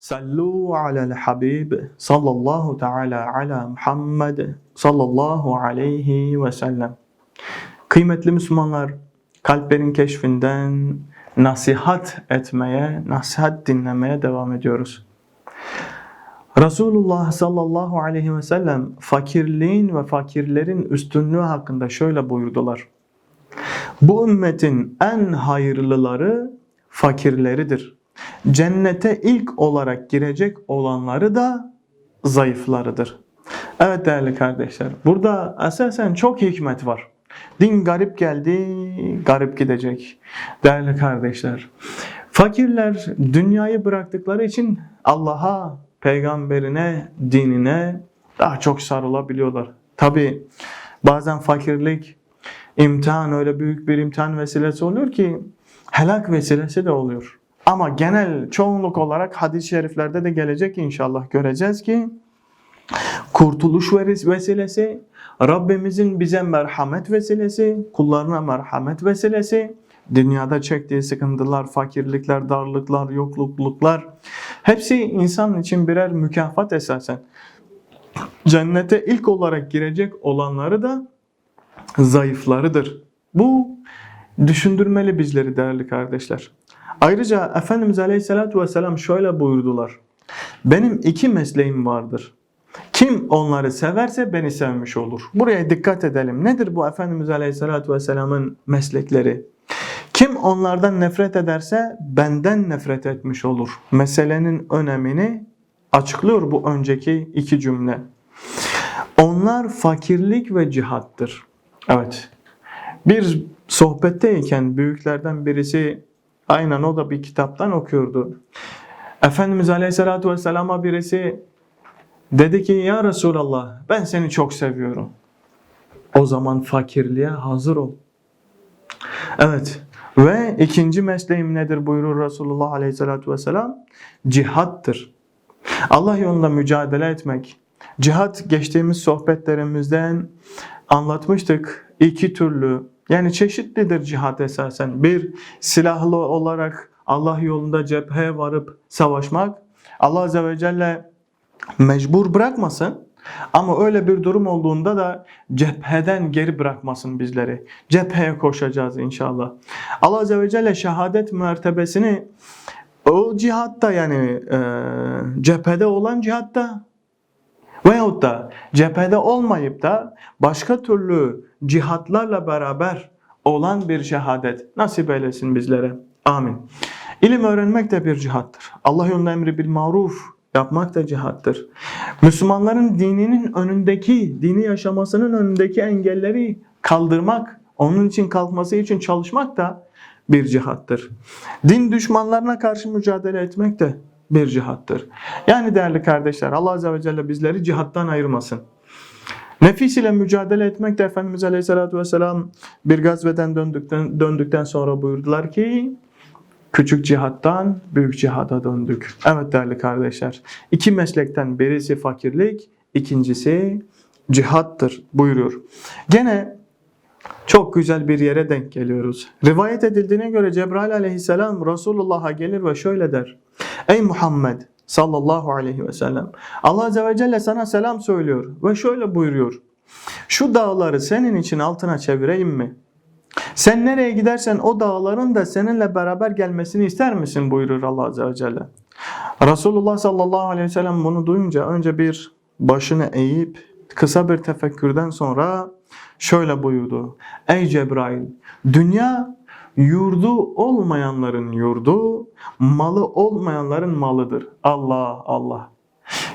Sallu alel habib sallallahu teala ala Muhammed sallallahu aleyhi ve sellem. Kıymetli Müslümanlar, kalplerin keşfinden nasihat etmeye, nasihat dinlemeye devam ediyoruz. Resulullah sallallahu aleyhi ve sellem fakirliğin ve fakirlerin üstünlüğü hakkında şöyle buyurdular. Bu ümmetin en hayırlıları fakirleridir. Cennete ilk olarak girecek olanları da zayıflarıdır. Evet değerli kardeşler, burada esasen çok hikmet var. Din garip geldi, garip gidecek. Değerli kardeşler, fakirler dünyayı bıraktıkları için Allah'a, peygamberine, dinine daha çok sarılabiliyorlar. Tabi bazen fakirlik imtihan öyle büyük bir imtihan vesilesi oluyor ki helak vesilesi de oluyor. Ama genel çoğunluk olarak hadis-i şeriflerde de gelecek inşallah göreceğiz ki kurtuluş vesilesi, Rabbimizin bize merhamet vesilesi, kullarına merhamet vesilesi, dünyada çektiği sıkıntılar, fakirlikler, darlıklar, yokluklar hepsi insan için birer mükafat esasen. Cennete ilk olarak girecek olanları da zayıflarıdır. Bu düşündürmeli bizleri değerli kardeşler. Ayrıca Efendimiz Aleyhisselatü Vesselam şöyle buyurdular. Benim iki mesleğim vardır. Kim onları severse beni sevmiş olur. Buraya dikkat edelim. Nedir bu Efendimiz Aleyhisselatü Vesselam'ın meslekleri? Kim onlardan nefret ederse benden nefret etmiş olur. Meselenin önemini açıklıyor bu önceki iki cümle. Onlar fakirlik ve cihattır. Evet. Bir sohbetteyken büyüklerden birisi aynen o da bir kitaptan okuyordu. Efendimiz Aleyhisselatü Vesselam'a birisi dedi ki ya Resulallah ben seni çok seviyorum. O zaman fakirliğe hazır ol. Evet ve ikinci mesleğim nedir buyurur Resulullah Aleyhisselatü Vesselam? Cihattır. Allah yolunda mücadele etmek. Cihat geçtiğimiz sohbetlerimizden anlatmıştık. İki türlü yani çeşitlidir cihat esasen. Bir silahlı olarak Allah yolunda cepheye varıp savaşmak. Allah Azze ve Celle mecbur bırakmasın. Ama öyle bir durum olduğunda da cepheden geri bırakmasın bizleri. Cepheye koşacağız inşallah. Allah Azze ve Celle şehadet mertebesini o cihatta yani e, cephede olan cihatta veyahut da cephede olmayıp da başka türlü cihatlarla beraber olan bir şehadet nasip eylesin bizlere. Amin. İlim öğrenmek de bir cihattır. Allah yolunda emri bil maruf yapmak da cihattır. Müslümanların dininin önündeki, dini yaşamasının önündeki engelleri kaldırmak, onun için kalkması için çalışmak da bir cihattır. Din düşmanlarına karşı mücadele etmek de bir cihattır. Yani değerli kardeşler Allah Azze ve Celle bizleri cihattan ayırmasın. Nefis ile mücadele etmek de Efendimiz Aleyhisselatü Vesselam bir gazveden döndükten, döndükten sonra buyurdular ki küçük cihattan büyük cihada döndük. Evet değerli kardeşler iki meslekten birisi fakirlik ikincisi cihattır buyuruyor. Gene çok güzel bir yere denk geliyoruz. Rivayet edildiğine göre Cebrail aleyhisselam Resulullah'a gelir ve şöyle der. Ey Muhammed sallallahu aleyhi ve sellem Allah azze ve celle sana selam söylüyor ve şöyle buyuruyor. Şu dağları senin için altına çevireyim mi? Sen nereye gidersen o dağların da seninle beraber gelmesini ister misin buyurur Allah azze ve celle. Resulullah sallallahu aleyhi ve sellem bunu duyunca önce bir başını eğip kısa bir tefekkürden sonra şöyle buyurdu. Ey Cebrail dünya yurdu olmayanların yurdu, malı olmayanların malıdır. Allah Allah.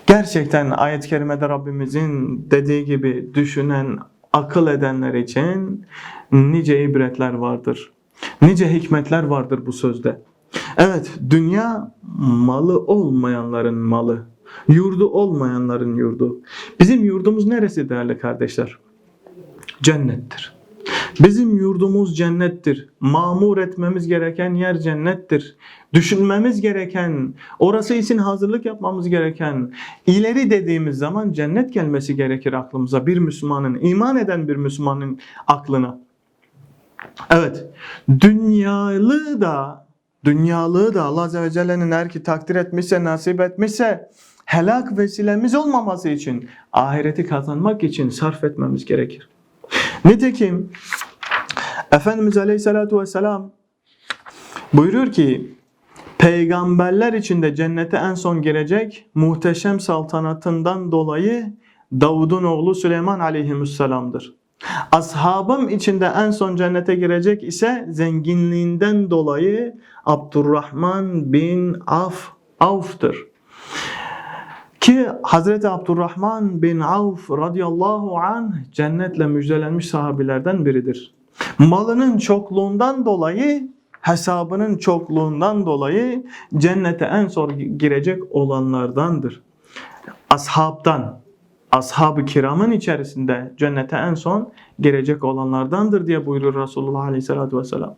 Gerçekten ayet-i kerimede Rabbimizin dediği gibi düşünen, akıl edenler için nice ibretler vardır. Nice hikmetler vardır bu sözde. Evet, dünya malı olmayanların malı. Yurdu olmayanların yurdu. Bizim yurdumuz neresi değerli kardeşler? Cennettir. Bizim yurdumuz cennettir. Mamur etmemiz gereken yer cennettir. Düşünmemiz gereken, orası için hazırlık yapmamız gereken, ileri dediğimiz zaman cennet gelmesi gerekir aklımıza. Bir Müslümanın, iman eden bir Müslümanın aklına. Evet, dünyalı da dünyalığı da Allah Azze ve Celle'nin eğer ki takdir etmişse, nasip etmişse helak vesilemiz olmaması için, ahireti kazanmak için sarf etmemiz gerekir. Nitekim Efendimiz Aleyhisselatü Vesselam buyuruyor ki peygamberler içinde cennete en son girecek muhteşem saltanatından dolayı Davud'un oğlu Süleyman Aleyhisselam'dır. Ashabım içinde en son cennete girecek ise zenginliğinden dolayı Abdurrahman bin Af Avf'tır. Ki Hazreti Abdurrahman bin Avf radıyallahu anh cennetle müjdelenmiş sahabilerden biridir. Malının çokluğundan dolayı, hesabının çokluğundan dolayı cennete en son girecek olanlardandır. Ashabtan, ashab-ı kiramın içerisinde cennete en son girecek olanlardandır diye buyurur Resulullah Aleyhisselatü Vesselam.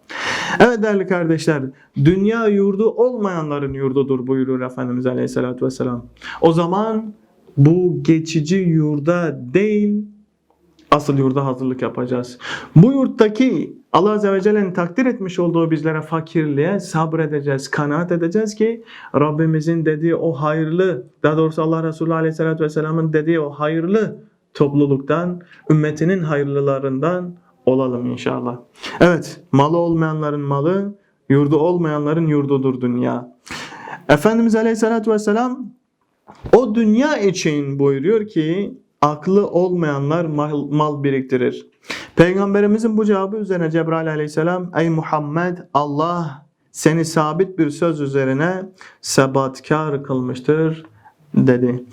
Evet değerli kardeşler, dünya yurdu olmayanların yurdudur buyurur Efendimiz Aleyhisselatü Vesselam. O zaman bu geçici yurda değil, asıl yurda hazırlık yapacağız. Bu yurttaki Allah Azze ve Celle'nin takdir etmiş olduğu bizlere fakirliğe sabredeceğiz, kanaat edeceğiz ki Rabbimizin dediği o hayırlı, daha doğrusu Allah Resulü Aleyhisselatü Vesselam'ın dediği o hayırlı topluluktan, ümmetinin hayırlılarından olalım inşallah. Evet, malı olmayanların malı, yurdu olmayanların yurdudur dünya. Efendimiz Aleyhisselatü Vesselam o dünya için buyuruyor ki aklı olmayanlar mal, mal biriktirir. Peygamberimizin bu cevabı üzerine Cebrail aleyhisselam Ey Muhammed Allah seni sabit bir söz üzerine sebatkar kılmıştır dedi.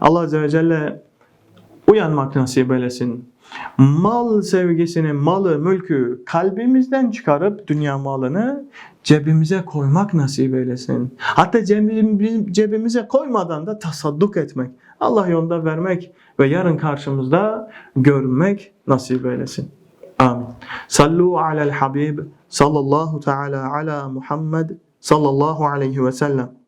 Allah Azze ve Celle uyanmak nasip eylesin. Mal sevgisini, malı, mülkü kalbimizden çıkarıp dünya malını cebimize koymak nasip eylesin. Hatta cebimize koymadan da tasadduk etmek, Allah yolunda vermek ve yarın karşımızda görmek nasip eylesin. Amin. Sallu alel habib sallallahu teala ala Muhammed sallallahu aleyhi ve sellem.